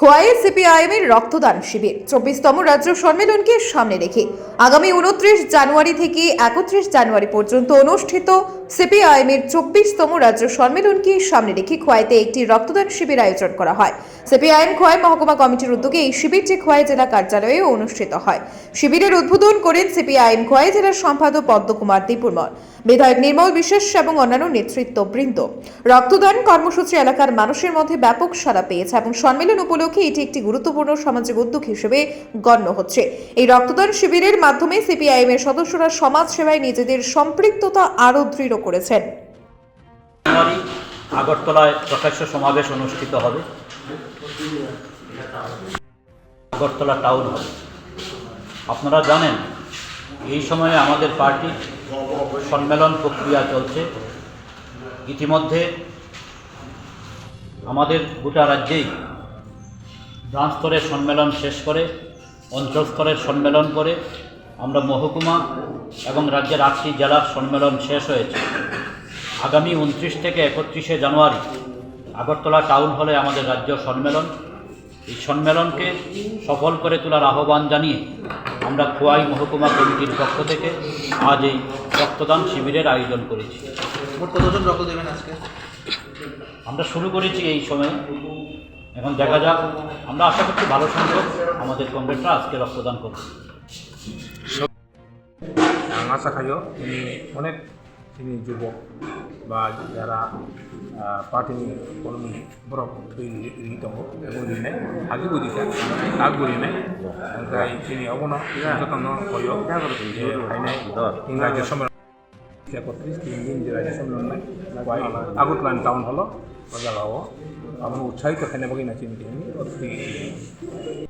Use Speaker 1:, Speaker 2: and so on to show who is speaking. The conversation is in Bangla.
Speaker 1: খোয়াই সিপিআইএমের রক্তদান শিবির। চব্বিশতম রাজ্য সম্মেলনকে সামনে রেখে আগামী উনত্রিশ জানুয়ারি থেকে একত্রিশ জানুয়ারি পর্যন্ত অনুষ্ঠিত সিপিআইএমের চব্বিশতম রাজ্য সম্মেলনকে সামনে রেখে খোয়াইতে একটি রক্তদান শিবির আয়োজন করা হয়। সিপিআইএম খোয়াই মহকুমা কমিটির উদ্যোগে এই শিবিরটি খোয়াই জেলা কার্যালয়ে অনুষ্ঠিত হয়। শিবিরের উদ্বোধন করেন সিপিআইএম খোয়াই জেলার সম্পাদক পদ্মকুমার দীপুরমল, বিধায়ক নির্মল বিশ্বাস এবং অন্যান্য নেতৃত্ববৃন্দ। রক্তদান কর্মসূচি এলাকার মানুষের মধ্যে ব্যাপক সাড়া পেয়েছে এবং সম্মেলন উপলক্ষে এটি একটি গুরুত্বপূর্ণ সামাজিক উদ্যোগ হিসেবে গণ্য হচ্ছে। এই রক্তদান শিবিরের মাধ্যমে সিপিআইএম এর সদস্যরা সমাজ সেবায় নিজেদের সম্পৃক্ততা আরও দৃঢ় করেছেন।
Speaker 2: আগরতলায় প্রকাশ্য সমাবেশ অনুষ্ঠিত হবে। আগরতলা টাউন হল আপনারা জানেন, এই সময়ে আমাদের পার্টি সম্মেলন প্রক্রিয়া চলছে। ইতিমধ্যে আমাদের গোটা রাজ্যেই ব্রাঞ্চ স্তরের সম্মেলন শেষ করে অঞ্চল স্তরের সম্মেলন করে আমরা মহকুমা এবং রাজ্যের আটটি জেলার সম্মেলন শেষ হয়েছে। আগামী উনত্রিশ থেকে একত্রিশে জানুয়ারি আগরতলা টাউন হলে আমাদের রাজ্য সম্মেলন। এই সম্মেলনকে সফল করে তোলার আহ্বান জানিয়ে আমরা খোয়াই মহকুমা কমিটির পক্ষ থেকে আজ এই রক্তদান শিবিরের আয়োজন করেছি।
Speaker 3: মোট কতজন রক্ত দেবেন আজকে?
Speaker 2: আমরা শুরু করেছি এই সময়ে। এখন দেখা যাক। আমরা আশা করছি ভালো সংখ্যক আমাদের কমরেডরা আজকে রক্তদান করবে।
Speaker 4: আশা খাইও, তিনি অনেক তিনি যুবক বা যারা পার্টি কর্মী বরফ রীত এগুলি নেই আগে বুঝি আগুলি নেই। তাই তিনি অগুণ যত্ন করিও নাই ইংরাজি সম্মেলন একত্রিশ, তিন দিন যে রাজ্য সম্মেলন নাই আগরতলা টাউন হলো। लगाओ हम ऊंचाई को खाने बगी नची मिली और